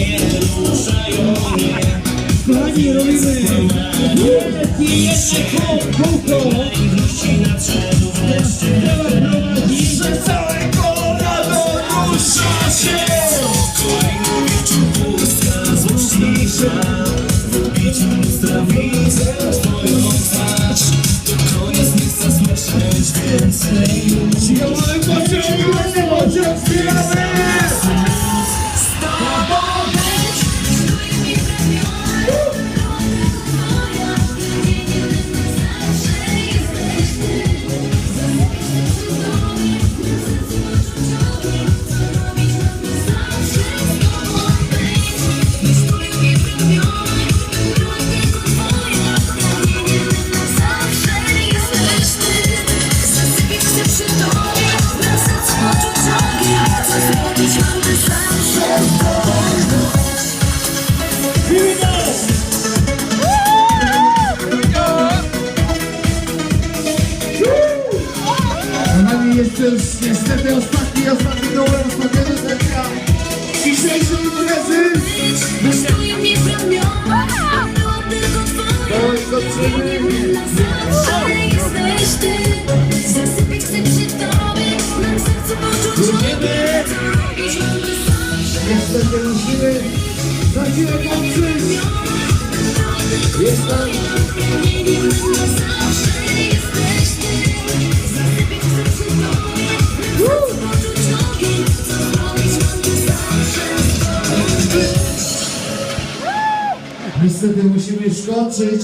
nie ruszają mnie Kochani, robimy. Wielki jeszcze kółko Najbliżsi nadszedł że całe Colorado rusza się. W twarz To nie chcę więcej Ja mam pociąg, pociąg, Kochani, jest już niestety ostatni, ostatni numer, ostatniego sesja dzisiejszej imprezy. Oj, kończymy. Zasypiać chcę przy tobie, na sercu poczuć Niestety musimy za chwilę kończyć. Jest tam Niestety musimy już kończyć.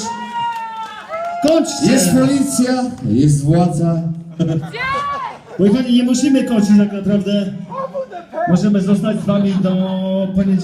Kończcie! Jest policja, jest władza. Kochani, nie musimy kończyć tak naprawdę. Możemy zostać z wami do poniedziałku.